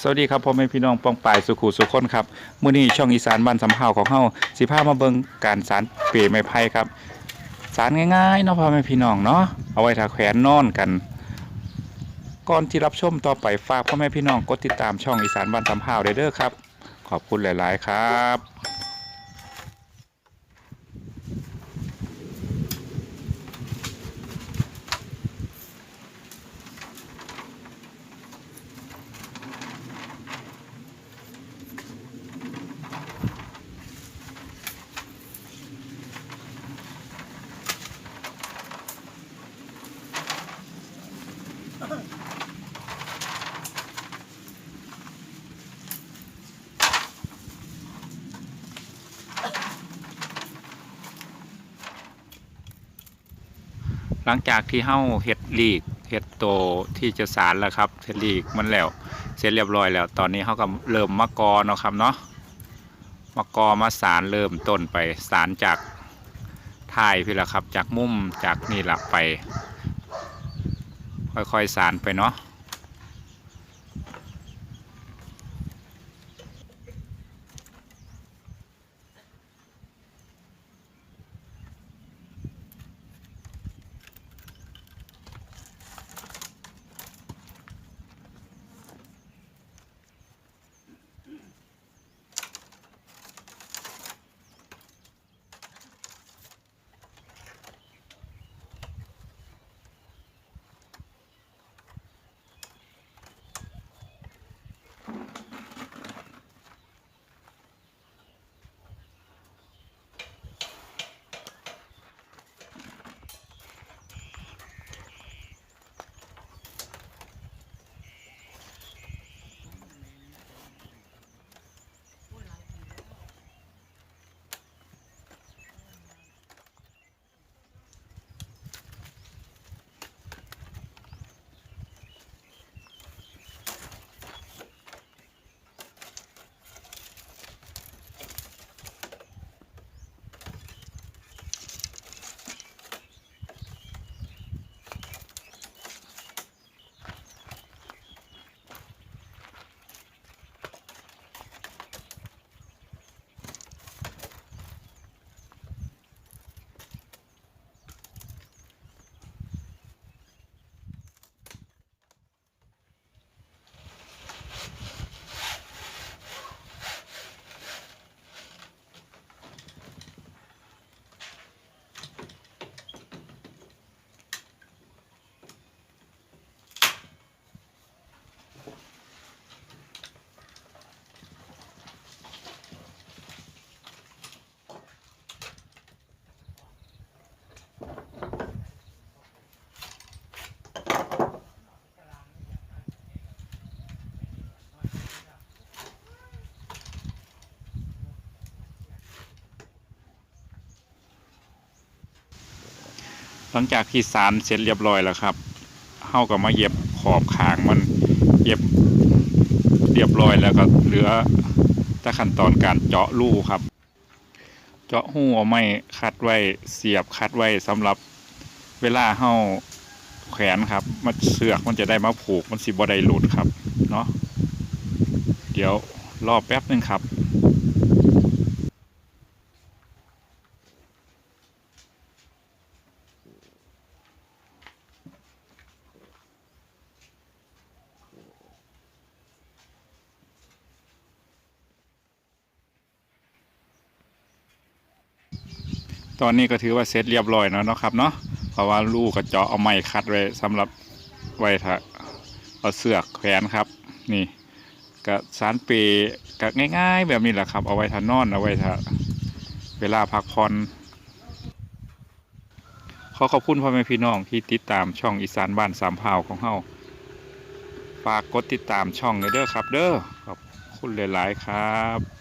สวัสดีครับพ่อแม่พี่น้องปองปายสุขุสุขคนครับมื้อนี้ช่องอีสานบ้านสำเฮาของเฮาสิพามาเบิ่งการสารเปรย์ไม้ไผ่ครับ สารง่ายๆเนาะพ่อแม่พี่น้องเนาะเอาไว้ถ้าแขวนนอนกัน ก่อนที่รับชมต่อไปฝากพ่อแม่พี่น้องกดติดตามช่องอีสานบ้านสำเฮาได้เด้อครับ ขอบคุณหลาย ๆ ครับ หลังจากที่เห่าเห็ดลีกเห็ดโตที่จะสารแล้วครับเห็ดลีกมันแล้ว เสร็จเรียบร้อยแล้ว ตอนนี้เขาก็เริ่มมะกอเนาะครับเนาะมะกอมาสารเริ่มต้นไปสารจากท้ายพี่ละครับ จากมุมจากนี่ละไป ค่อยๆสารไปเนาะ หลังจากที่สารเสร็จเรียบร้อยแล้วครับเฮาก็มาเย็บขอบขางมันเย็บเรียบร้อยแล้วก็เหลือแต่ขั้นตอนการเจาะรูครับ เจาะหูเอาไม้คัดไว้เสียบคัดไว้สำหรับเวลาเฮาแขวนครับ มันเสือกมันจะได้มาผูกมันสิบ่ได้หลุดครับเนาะเดี๋ยวรอแป๊บหนึงครับ ตอนนี้ก็ถือว่าเสร็จเรียบร้อยแล้วเนาะครับเนาะเพราะว่าลูกกระเจาะเอาไม้คัดไว้สำหรับไว้ถ้าเอาเสือกแขวนครับ นี่ก็สารเปย์ก็ง่าย ๆ แบบนี้แหละครับ เอาไว้ถ้านอนเอาไว้ถ้าเวลาพักผ่อนขอขอบคุณพ่อแม่พี่น้องที่ติดตามช่องอีสานบ้านสามพราวของเฮาฝากกดติดตามช่องเด้อครับ เด้อขอบคุณหลายๆครับ